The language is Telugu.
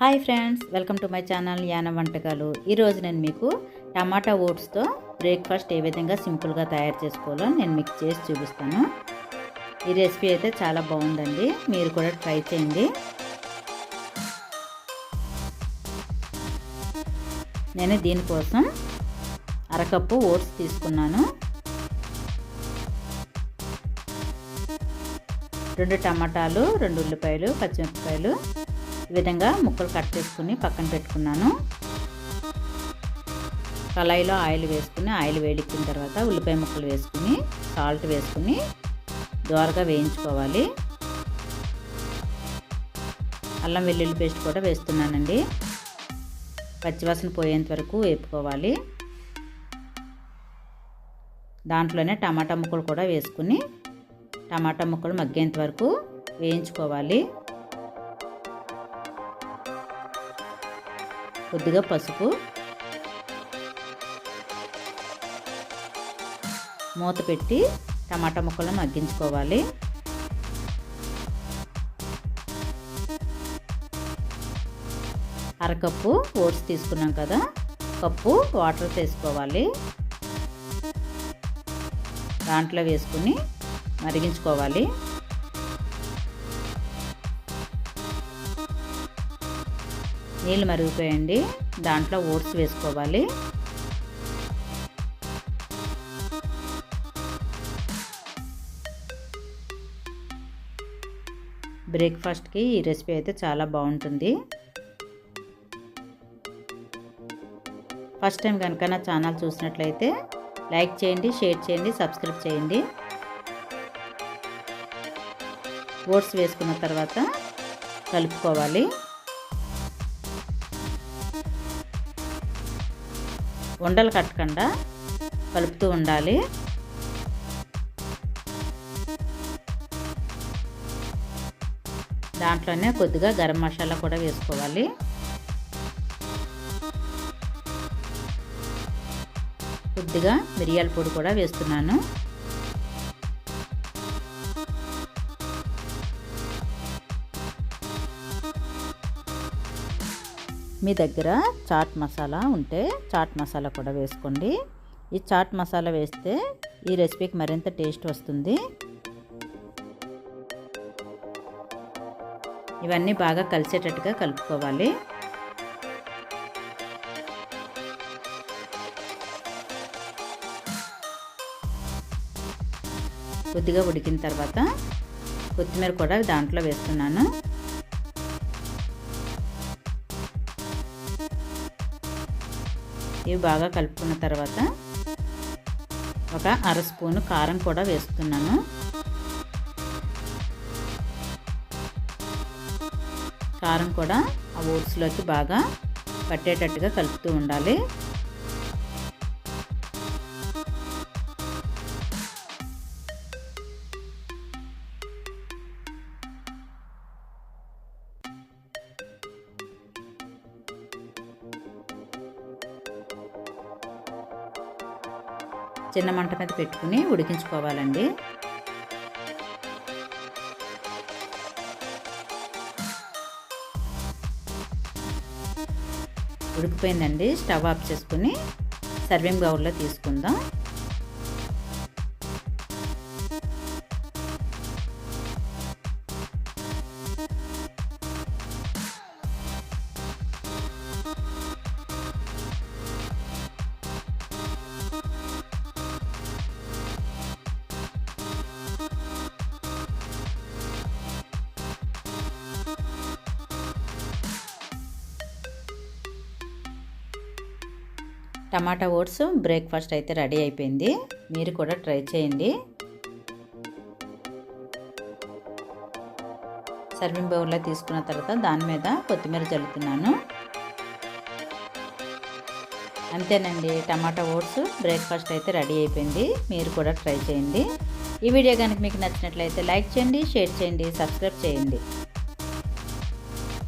Hi friends welcome to my channel Yana వంటకాలు. ఈరోజు నేను మీకు టమాటా ఓట్స్తో బ్రేక్ఫాస్ట్ ఏ విధంగా సింపుల్గా తయారు చేసుకోవాలో నేను మీకు చేసి చూపిస్తాను. ఈ రెసిపీ అయితే చాలా బాగుందండి. మీరు కూడా ట్రై చేయండి. నేను దీనికోసం అరకప్పు ఓట్స్ తీసుకున్నాను. రెండు టమాటాలు రెండు ఉల్లిపాయలు పచ్చిమిరపకాయలు ఈ విధంగా ముక్కలు కట్ చేసుకుని పక్కన పెట్టుకున్నాను. కళాయిలో ఆయిల్ వేసుకుని ఆయిల్ వేడెక్కిన తర్వాత ఉల్లిపాయ ముక్కలు వేసుకుని సాల్ట్ వేసుకుని దోరగా వేయించుకోవాలి. అల్లం వెల్లుల్లి పేస్ట్ కూడా వేస్తున్నానండి. పచ్చివాసన పోయేంత వరకు వేపుకోవాలి. దాంట్లోనే టమాటా ముక్కలు కూడా వేసుకుని టమాటా ముక్కలు మగ్గేంత వరకు వేయించుకోవాలి. కొద్దిగా పసుపు. మూత పెట్టి టమాటా ముక్కలను మగ్గించుకోవాలి. అరకప్పు ఓట్స్ తీసుకున్నాం కదా కప్పు వాటర్ తీసుకోవాలి దాంట్లో వేసుకుని మరిగించుకోవాలి. నీళ్ళు మరిగిపోయండి. దాంట్లో ఓట్స్ వేసుకోవాలి. బ్రేక్ఫాస్ట్కి ఈ రెసిపీ అయితే చాలా బాగుంటుంది. ఫస్ట్ టైం కనుక నా ఛానల్ చూసినట్లయితే లైక్ చేయండి షేర్ చేయండి సబ్స్క్రైబ్ చేయండి. ఓట్స్ వేసుకున్న తర్వాత కలుపుకోవాలి. ఉండలు కట్టకుండా కలుపుతూ ఉండాలి. దాంట్లోనే కొద్దిగా గరం మసాలా కూడా వేసుకోవాలి. కొద్దిగా మిరియాల పొడి కూడా వేస్తున్నాను. మీ దగ్గర చాట్ మసాలా ఉంటే చాట్ మసాలా కూడా వేసుకోండి. ఈ చాట్ మసాలా వేస్తే ఈ రెసిపీకి మరింత టేస్ట్ వస్తుంది. ఇవన్నీ బాగా కలిసేటట్టుగా కలుపుకోవాలి. కొద్దిగా ఉడికిన తర్వాత కొత్తిమీర కూడా దాంట్లో వేస్తున్నాను. ఇవి బాగా కలుపుకున్న తర్వాత ఒక అర స్పూను కారం కూడా వేస్తున్నాను. కారం కూడా ఆ ఓట్స్లోకి బాగా పట్టేటట్టుగా కలుపుతూ ఉండాలి. చిన్న మంట మీద పెట్టుకుని ఉడికించుకోవాలండి. ఉడికిపోయిందండి. స్టవ్ ఆఫ్ చేసుకుని సర్వింగ్ బౌల్లో తీసుకుందాం. టమాటా ఓట్స్ బ్రేక్ఫాస్ట్ అయితే రెడీ అయిపోయింది. మీరు కూడా ట్రై చేయండి. సర్వింగ్ బౌల్లో తీసుకున్న తర్వాత దాని మీద కొత్తిమీర చల్లుతున్నాను. అంతేనండి టమాటా ఓట్స్ బ్రేక్ఫాస్ట్ అయితే రెడీ అయిపోయింది. మీరు కూడా ట్రై చేయండి. ఈ వీడియో కనుక మీకు నచ్చినట్లయితే లైక్ చేయండి షేర్ చేయండి సబ్స్క్రైబ్ చేయండి.